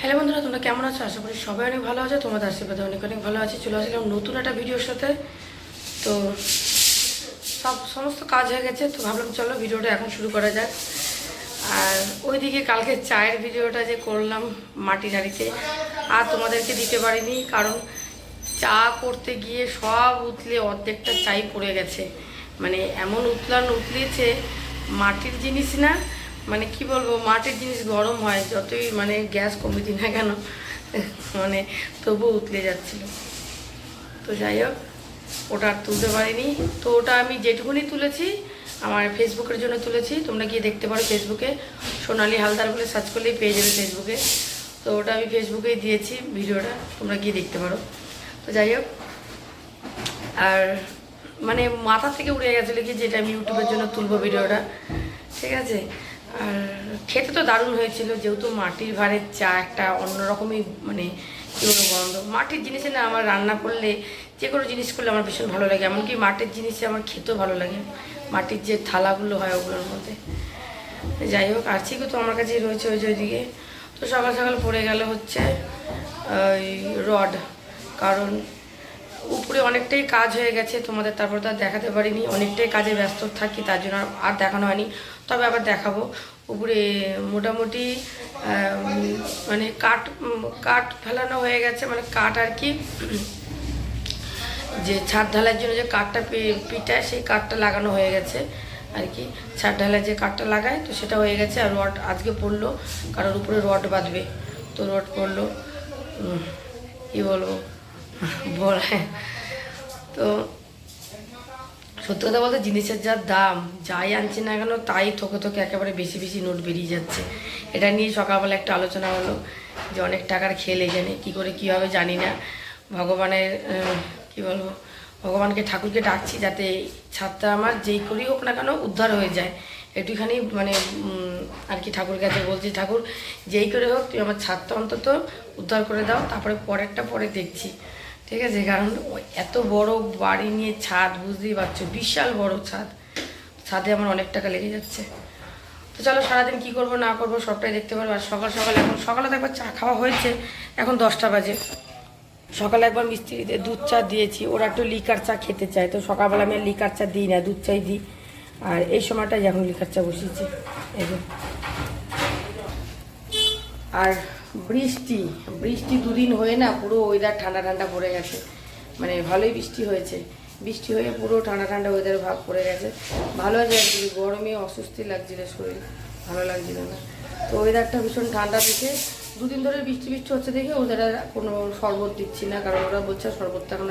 Hello বন্ধুরা, তোমরা কেমন আছো? আশা করি সবাই অনেক ভালো আছে, তোমাদের আশীর্বাদে অনেক অনেক ভালো আছে। চলে আসলাম নতুন একটা ভিডিওর সাথে। তো সব সমস্ত কাজ হয়ে গেছে, তো ভাবলাম চলো ভিডিওটা এখন শুরু করা যাক। আর ওইদিকে কালকে চায়ের ভিডিওটা যে করলাম মাটির হাঁড়িতে আর তোমাদেরকে দিতে পারিনি, কারণ চা করতে গিয়ে সব উতলে অর্ধেকটা চাই পড়ে গেছে। মানে এমন উতলান উতলিয়েছে মাটির জিনিস না মানে কি বলব, মাটির জিনিস গরম হয়, যতই মানে গ্যাস কমে দিই না কেন মানে তবু উতলে যাচ্ছিল। তো যাই হোক, ওটা আর তুলতে পারিনি। তো ওটা আমি যেটুকুনি তুলেছি, আমার ফেসবুকের জন্য তুলেছি, তোমরা গিয়ে দেখতে পারো ফেসবুকে। সোনালি হালদার বলে সার্চ করলেই পেয়ে যাবে ফেসবুকে। তো ওটা আমি ফেসবুকেই দিয়েছি ভিডিওটা, তোমরা গিয়ে দেখতে পারো। তো যাই হোক, আর মানে মাথা থেকে উড়ে গেছিল কি, যেটা আমি ইউটিউবের জন্য তুলবো ভিডিওটা। ঠিক আছে? আর খেতে তো দারুণ হয়েছিল, যেহেতু মাটির ভাড়ের চা একটা অন্যরকমই মানে বলব গন্ধ। মাটির জিনিসে না আমার রান্না করলে যে কোনো জিনিস করলে আমার ভীষণ ভালো লাগে, এমনকি মাটির জিনিসে আমার খেতেও ভালো লাগে। মাটির যে থালাগুলো হয় ওগুলোর মধ্যে। যাই হোক আর চিকু তো আমার কাছেই রয়েছে ওই ওইদিকে। তো সকাল সকাল পড়ে গেল হচ্ছে ওই রড। কারণ উপরে অনেকটাই কাজ হয়ে গেছে, তোমাদের তারপর তো আর দেখাতে পারিনি। অনেকটাই কাজে ব্যস্ত থাকি, তার জন্য আর- দেখানো হয়নি। তবে আবার দেখাবো। উপরে মোটামুটি মানে কাঠ কাঠ ফেলানো হয়ে গেছে মানে কাঠ আর কি। যে ছাদ ঢালাইয়ের জন্য যে কাঠটা পিটায়, সেই কাঠটা লাগানো হয়ে গেছে আর কি। ছাদ ঢালাই যে কাঠটা লাগায়, তো সেটা হয়ে গেছে আর রড আজকে পড়ল কারোর উপরে রড বাঁধবে, তো রড পড়ল। কী বলব? বলা তো সত্যি কথা বলতে জিনিসের যা দাম, যাই আনছি না কেন, তাই থোকে থকে একেবারে বেশি বেশি নোট বেরিয়ে যাচ্ছে। এটা নিয়ে সকালবেলা একটা আলোচনা হলো, যে অনেক টাকার খেলে জানে কী করে কী হবে জানি না। ভগবানের কি বলব, ভগবানকে, ঠাকুরকে ডাকছি যাতে ছাদটা আমার যেই করেই হোক না কেন উদ্ধার হয়ে যায়। একটুখানি মানে আর কি ঠাকুরের কাছে বলছি, ঠাকুর, যেই করে হোক, তুই আমার ছাদটা অন্তত উদ্ধার করে দাও, তারপরে পরেরটা পরে দেখছি। ঠিক আছে? কারণ এত বড় বাড়ি নিয়ে ছাদ, বুঝতেই পারছ? বিশাল বড় ছাদ। ছাদে আমার অনেক টাকা লেগে যাচ্ছে। তো চলো, সারাদিন কী করব, না করব, সবটাই দেখতে পারব। আর সকাল সকাল এখন, সকালে তো একবার চা খাওয়া হয়েছে। এখন দশটা বাজে। সকালে একবার মিস্ত্রিদের দুধ চা দিয়েছি। ওরা একটু লিকার চা খেতে চায়। তো সকালবেলা আমি লিকার চা দিই না, দুধ চাই দিই। আর এই সময়টাই এখন লিকার চা বসিয়েছি। এই আর বৃষ্টি বৃষ্টি দুদিন হয়ে না পুরো ওয়েদার ঠান্ডা ঠান্ডা পড়ে গেছে। মানে ভালোই বৃষ্টি হয়েছে। বৃষ্টি হয়ে পুরো ঠান্ডা ঠান্ডা ওয়েদার ভাব পড়ে গেছে। ভালো আছে গরমে অস্বস্তি লাগছিল শরীর। ভালো লাগছিল না। তো ওয়েদারটা ভীষণ ঠান্ডা দেখে, দুদিন ধরে বৃষ্টি বৃষ্টি হচ্ছে দেখে ওদের কোনো শরবত দিচ্ছি না, কারণ ওরা বলছে শরবতটা এখন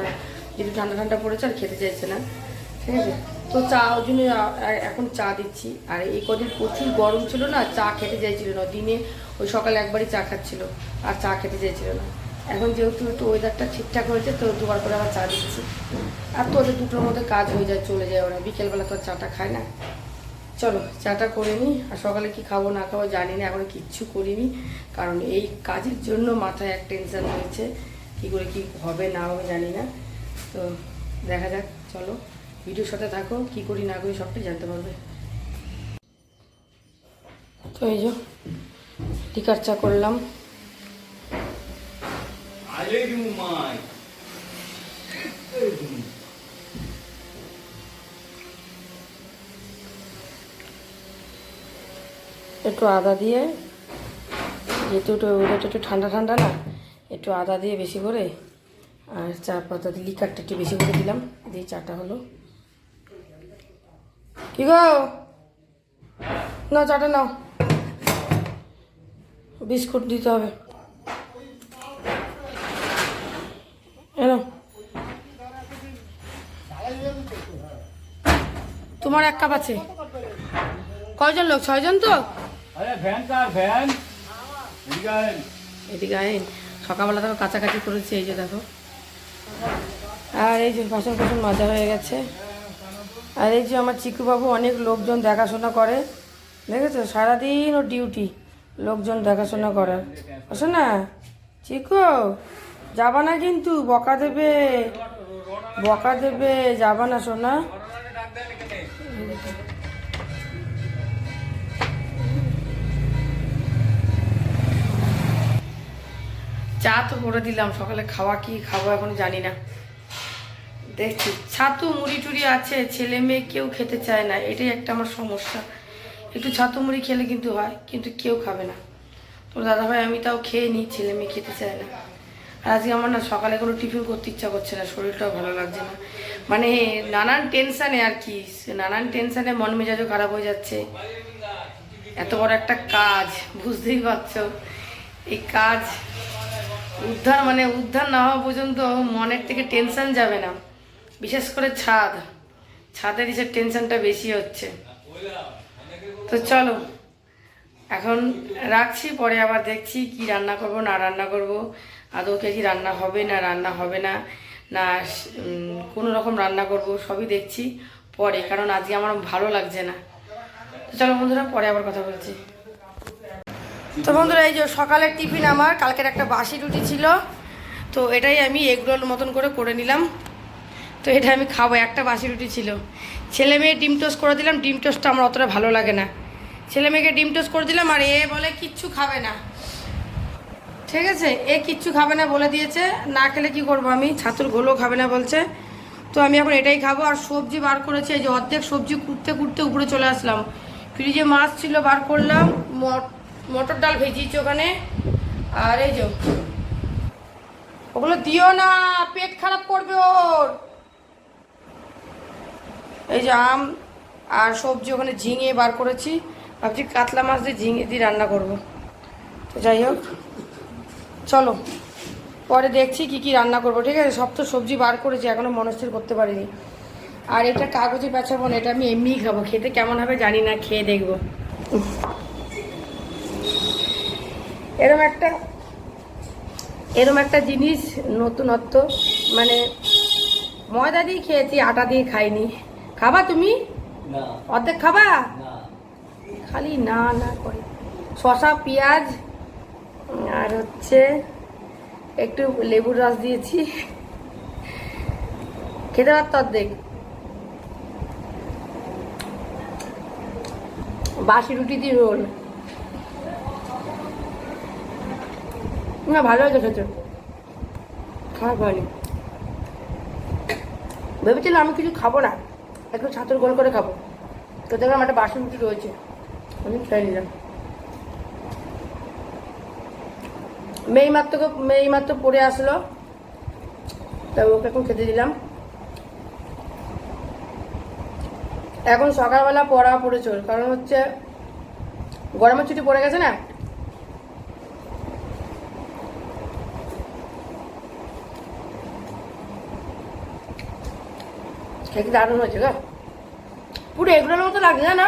যেহেতু ঠান্ডা ঠান্ডা পড়েছে আর খেতে চাইছে না। ঠিক আছে? তো চা ওই জন্য এখন চা দিচ্ছি। আর এই কদিন প্রচুর গরম ছিল না, চা খেতে চাইছিল না। দিনে ওই সকালে একবারই চা খাচ্ছিল, আর চা খেতে চাইছিল না। এখন যেহেতু একটু ওয়েদারটা ঠিকঠাক হয়েছে, তো দুবার করে আবার চা দিচ্ছি। আর তো ওদের দুটোর মধ্যে কাজ হয়ে যায়, চলে যায় ওরা। বিকেলবেলা তো আর চাটা খায় না। চলো, চাটা করে নিই। আর সকালে কি খাব, না খাব জানি না, এখনও কিচ্ছু করিনি। কারণ এই কাজের জন্য মাথায় এক টেনশান রয়েছে। কী করে কি হবে, না হবে জানি না। তো দেখা যাক, চলো। ভিডিওর সাথে থাকো কি করি না করি সবটাই জানতে পারবে। তো এই যে টিকার চা করলাম। একটু আদা দিয়ে যেহেতু একটু ওটা একটু ঠান্ডা ঠান্ডা না একটু আদা দিয়ে বেশি করে আর চা পাতা দিয়ে লিকারটা একটু বেশি করে দিলাম দিয়ে চাটা হলো। কি গো নাও চাটা নাও। বিস্কুট দিতে হবে। এনো তোমার এক কাপ আছে। কয়জন লোক? ছয়জন তো? এদিকে আইন সকালবেলা তো কাছাকাছি করেছি এই যে দেখো। আর এই যে বাসন কোসন মাজা হয়ে গেছে। আর এই যে আমার চিকুবাবু অনেক লোকজন দেখাশোনা করে, দেখেছ? সারাদিন ও ডিউটি লোকজন দেখাশোনা করার আসো না। চিকু, যাবা না কিন্তু, বকা দেবে। বকা দেবে, যাবা না, সোনা। চা তো করে দিলাম, সকালে খাওয়া কি খাব এখন জানি না। দেখছি ছাতু মুড়ি টুড়ি আছে, ছেলে মেয়ে কেউ খেতে চায় না, এটাই একটা আমার সমস্যা। একটু ছাতু মুড়ি খেলে কিন্তু হয়, কিন্তু কেউ খাবে না। তো দাদাভাই, আমি তাও খেয়ে নিই, ছেলে মেয়ে খেতে চায় না। আর আজকে আমার না সকালে কোনো টিফিন করতে ইচ্ছা করছে না, শরীরটাও ভালো লাগছে না। মানে নানান টেনশানে আর কি নানান টেনশানে মন মেজাজও খারাপ হয়ে যাচ্ছে। এত বড় একটা কাজ, বুঝতেই পারছ? এই কাজ, উদ্ধার মানে উদ্ধার না হওয়া পর্যন্ত মনের থেকে টেনশন যাবে না। বিশেষ করে ছাদ। ছাদের এসে টেনশনটা বেশি হচ্ছে। তো চলো, এখন রাখছি, পরে আবার দেখছি কি রান্না করব, না রান্না করব আদৌকে কি রান্না হবে, না রান্না হবে না না কোনো রকম রান্না করব, সবই দেখছি পরে, কারণ আজকে আমার ভালো লাগছে না। তো চলো বন্ধুরা, পরে আবার কথা বলছি। তো বন্ধুরা, এই যে সকালের টিফিন আমার, কালকের একটা বাসি রুটি ছিল, তো এটাই আমি এগরোল মতন করে করে নিলাম। তো এটা আমি খাব, একটা বাসি রুটি ছিল। ছেলে মেয়ে ডিম টোস্ট করে দিলাম, ডিম টোস্টটা আমার অতটা ভালো লাগে না। ছেলে মেয়েকে ডিম টোস্ট করে দিলাম আর এ বলে, কিচ্ছু খাবে না। ঠিক আছে? এ কিচ্ছু খাবে না বলে দিয়েছে। না খেলে কি করব আমি? ছাতুর ঘোলও খাবে না বলছে। তো আমি এখন এটাই খাব। আর সবজি বার করেছি, এই যে অর্ধেক সবজি কুটতে কুটতে উপরে চলে আসলাম। ফ্রিজে মাছ ছিল, বার করলাম। মট- মটর ডাল ভেজিয়েছি ওখানে। আর এই যে, ওগুলো দিও না, পেট খারাপ করবে ওর। এই যে আম আর সবজি ওখানে ঝিঙে বার করেছি। ভাবছি কাতলা মাছ দিয়ে ঝিঙে দিয়ে রান্না করব। তো যাই হোক, চলো। পরে দেখছি কি কি রান্না করব, ঠিক আছে? সব তো সবজি বার করেছি, এখনও মনস্থির করতে পারিনি। আর এটা কাগজে পেঁচাবো না এটা আমি এমনিই খাব। খেতে কেমন হবে জানি না, খেয়ে দেখব। এরম একটা এরম একটা জিনিস নতুনত্ব মানে ময়দা দিয়ে খেয়েছি, আটা দিয়ে খাইনি। খাবা তুমি? না। অর্ধেক খাবা? খালি না না করে। শসা পেঁয়াজ আর হচ্ছে একটু লেবুর রস দিয়েছি। খেতে পারত অর্ধেক? বাসি রুটি দিয়ে রোল। না ভালো হয়েছে খেতে। খারাপ হয়নি ভেবেছিলাম আমি কিছু খাব না। একটু ছাতুর গোল করে খাব। তো দেখলাম একটা বাসি রুটি রয়েছে। আমি খেয়ে নিলাম। মেয়ে মাত্র মেয়ে মাত্র পড়ে আসলো। তাই ওকে এখন খেতে দিলাম। এখন সকালবেলা পড়া পড়ে চল কারণ হচ্ছে গরমের ছুটি পড়ে গেছে না? খেতে দারুণ হয়েছে গো। পুরো এগুলোর মতো লাগছে না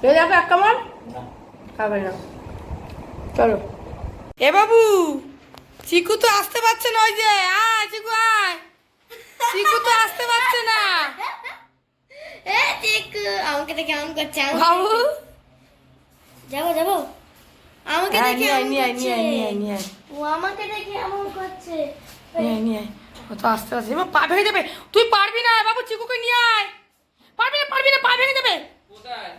খেয়ে দেখো এক কেমন না। খাবে না। চলো। এ বাবু চিকু তো আসতে পারছে না ওই যে। আয় চিকু আয়। চিকু তো আসতে পারছে না। এ চিকু আমাকে দেখে কেমন করছে আমাকে বাবু। যাব যাব। আমাকে হ্যাঁ, দেখে নিয়ে আয়, এমন নিয়ে আয়, করছে নিয়ে আয়, নিয়ে আয়, নিয়ে ও আমাকে দেখে এমন করছে। নিয়ে আয়, নিয়ে ও তো আসতে পারছে। এবার পা ভেঙে যাবে। তুই পারবি না বাবু চিকুকে নিয়ে আয়। পারবি না পারবি না পা ভেঙে যাবে। কোথায়?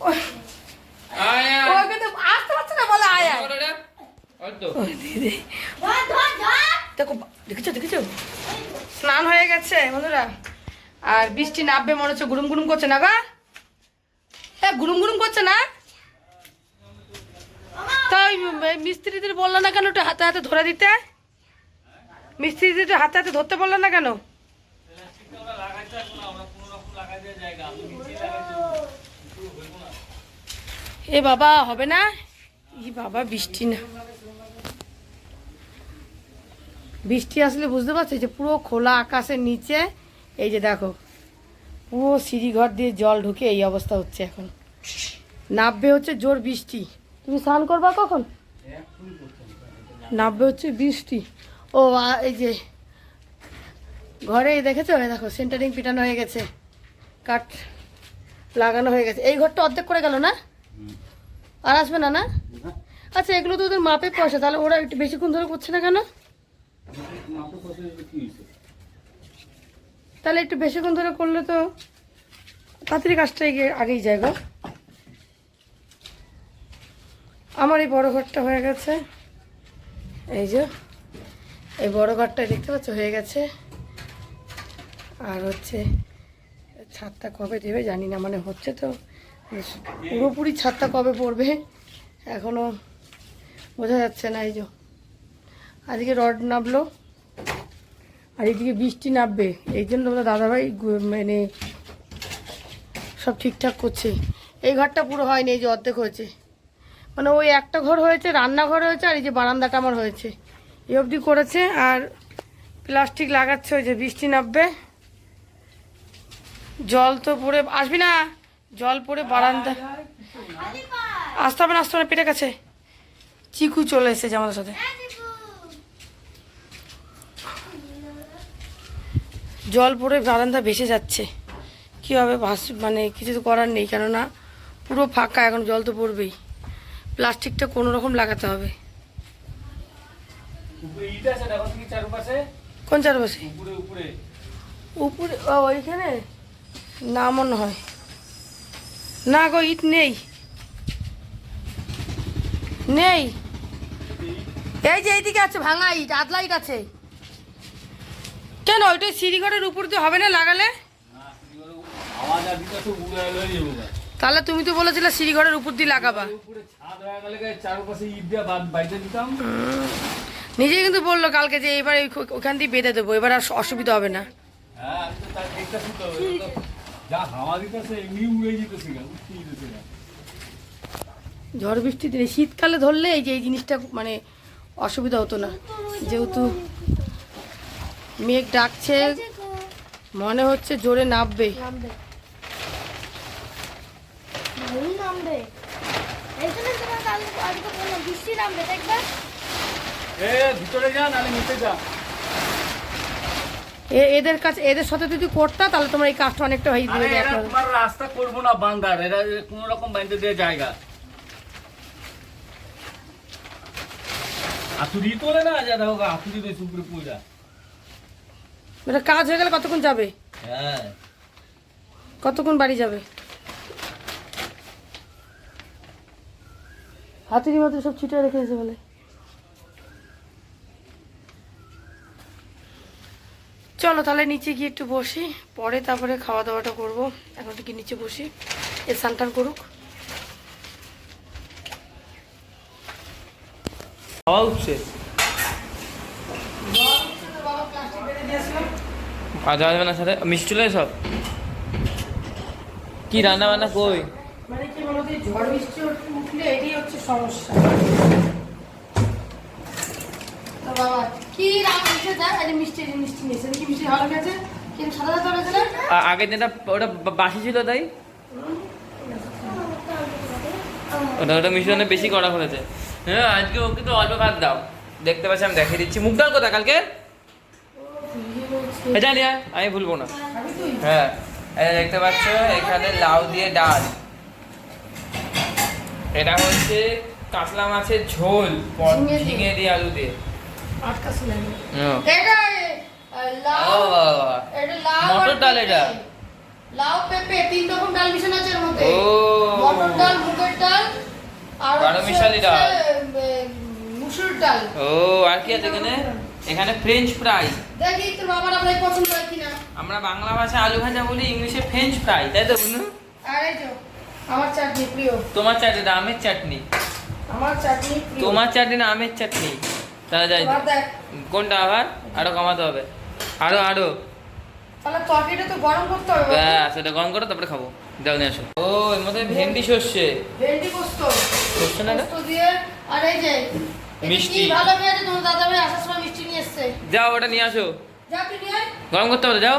ওই- আয় ও কিন্তু আসতে পারছে না বলে আয় আয়। ওরে রে। ওই তো। ওই দিদি। ধর ধর ধর। দেখো দেখেছ দেখেছ? স্নান হয়ে গেছে বন্ধুরা। আর বৃষ্টি নামবে মনে হচ্ছে গুরুম গুরুম করছে না গা? হ্যাঁ গুরুম গুরুম করছে না? তাই মিস্ত্রিদের বলল না কেন একটু হাতে হাতে ধরে দিতে? মিস্ত্রিদের হাতে হাতে ধরতে বলল না কেন? এ বাবা, হবে না? ই বাবা, বৃষ্টি না। বৃষ্টি আসলে বুঝতে পারছ যে পুরো খোলা আকাশের নিচে, এই যে দেখো, পুরো সিঁড়িঘর দিয়ে জল ঢুকে এই অবস্থা হচ্ছে এখন। নাববে হচ্ছে জোর বৃষ্টি। তুমি স্নান করবা কখন? নাববে হচ্ছে বৃষ্টি। ও এই যে, ঘরে, দেখেছ? দেখো সেন্টারিং পিটানো হয়ে গেছে। কাঠ লাগানো হয়ে গেছে। এই ঘরটা অর্ধেক করে গেল না? আর আসবে না না? আচ্ছা এগুলো তো ওদের মাপে পয়সা তাহলে ওরা একটু বেশিক্ষণ ধরে করছে না কেন? তাহলে একটু বেশিক্ষণ ধরে করলে তো তাড়াতাড়ি কাজটা এগিয়ে আগেই যায় গো। আমার এই বড় ঘরটা হয়ে গেছে। এই যে এই বড় ঘরটা দেখতে পাচ্ছ হয়ে গেছে। আর হচ্ছে ছাদটা কবে দেবে জানি না মানে হচ্ছে তো পুরোপুরি ছাদটা কবে পড়বে এখনও বোঝা যাচ্ছে না এই যে। আজকে রড নামলো, আর এদিকে বৃষ্টি নামবে, এই জন্য তোমরা দাদাভাই মানে সব ঠিকঠাক করছে। এই ঘরটা পুরো হয়নি, এই যে অর্ধেক হয়েছে। মানে ওই একটা ঘর হয়েছে, রান্নাঘর হয়েছে, আর এই যে বারান্দাটা আমার হয়েছে। এই অবধি করেছে, আর প্লাস্টিক লাগাচ্ছে, ওই যে বৃষ্টি নামবে। জল তো পড়ে আসবি না? জল পড়ে বারান্দা। আসতে হবে না আসতে হবে না পেটে কাছে। চিকু চলে এসেছে আমাদের সাথে। জল পড়ে বারান্দা ভেসে যাচ্ছে। কী হবে ভাস মানে কিছু তো করার নেই কেননা পুরো ফাঁকা এখন জল তো পড়বেই। প্লাস্টিকটা কোনো রকম লাগাতে হবে। কোন চারপাশে? উপরে উপরে। ওইখানে? না মনে হয়। না গো, ইট নেই। নেই। এই যে এইদিকে আছে, ভাঙা ইট, আদলা ইট আছে। কেন, ওইটা সিঁড়িঘরের উপর দিয়ে হবে না লাগালে? তাহলে তুমি তো বলেছিলে সিঁড়িঘরের উপর দিয়ে লাগাবা। নিজেই কিন্তু বলল কালকে যে এবার ওখান দিয়ে বেঁধে দেবো, এবার আর অসুবিধা হবে না। হ্যাঁ আমি তো তার দেখতেছি তো এটা তো যা হাওয়া দিতেছে এমনি উড়ে যেতেছে গা উঠতে যেতেছে গা। ঝড় বৃষ্টি দিনে শীতকালে ধরলে এই যে এই জিনিসটা মানে অসুবিধা হতো না। যেহেতু মেঘ ডাকছে মনে হচ্ছে জোরে নামবে। ভিতরে যা নাহলে নিচে যা। এদের কাছে এদের সাথে যদি করতা তাহলে তোমার এই কাজটা অনেকটা হয়ে এরা তোমার রাস্তা করব না বান্দার। এরা কোন রকম বাইন্দে দিয়ে জায়গা আতুরি তোলে না যা দেখো আতুরি রয়েছে উপরে পুজা এটা কাজ হয়ে গেলে কতক্ষণ যাবে? হ্যাঁ। কতক্ষণ বাড়ি যাবে? হাতির মতো সব ছিটে রেখেছে বলে। চলো তাহলে নিচে গিয়ে একটু বসি পরে তারপরে খাওয়া দাওয়াটা করব। এখন থেকে নিচে বসি এ স্নান করুক। হাওয়া উঠছে। ভাজা যাবে না সাথে? মিষ্টি চলে সব কি রান্না বান্না কই? মানে কি বলতো ঝড় বৃষ্টি উঠলে এটাই হচ্ছে সমস্যা। তো বাবা কি রাগ উঠে যায় এই যে মিষ্টি এই যে মিষ্টি নিয়েছে। কি মিষ্টি ভালো খেয়েছে? কিন্তু সাদা সাদা হয়েছে না? আগের দিনটা ওটা বাসি ছিল তাই? ওটা ওটা বেশি করা করেছে হ্যাঁ আজকে ওকে তো অল্প দাও। দেখতে পাচ্ছি আমি দেখিয়ে দিচ্ছি। মুখ ডাল কালকে? আমি ভুলবো না। হ্যাঁ দেখতে পাচ্ছ এখানে লাউ দিয়ে ডাল। এটা হচ্ছে কাতলা মাছের ঝোল ঝিঙে দিয়ে। আলু দিয়ে। এটা লাউ ও এটা লাউ মটর ডাল এটা? লাউ পেঁপে তিন রকম ডাল মিশানো আছে এর মধ্যে। ও। মটর ডাল মুগের ডাল আর মিশালি ডাল। মুসুর ডাল। ও আর কি আছে এখানে? এখানে ফ্রেঞ্চ ফ্রাই দেখি তোর বাবার আমরা পছন্দ হয় কিনা। আমরা বাংলা ভাষায় আলু ভাজা বলি ইংলিশে ফ্রেঞ্চ ফ্রাই তাই তো বুনু? আর তো আমার চাটনি প্রিয়। তোমার চাটনি আমের চাটনি। আমার চাটনি তোমার চাটনি না আমের চাটনি। তাহলে যাই। কোনটা আবার? আরও কমাতে হবে। আরও আরও। তাহলে তরকারিটা তো গরম করতে হবে হ্যাঁ সেটা গরম করো তারপরে খাব। যাও নিয়ে আসো। ও এর মধ্যে ভেন্ডি সর্ষে। ভেন্ডি পোস্ত। সর্ষে না? পোস্ত দিয়ে আর এই যে মিষ্টি। ভালো পেয়েছে তোমার? দাদা ভাই আসার সময় মিষ্টি নিয়ে এসেছে। যাও ওটা নিয়ে আসো। যাও তুই নিয়ে গরম করতে হবে যাও।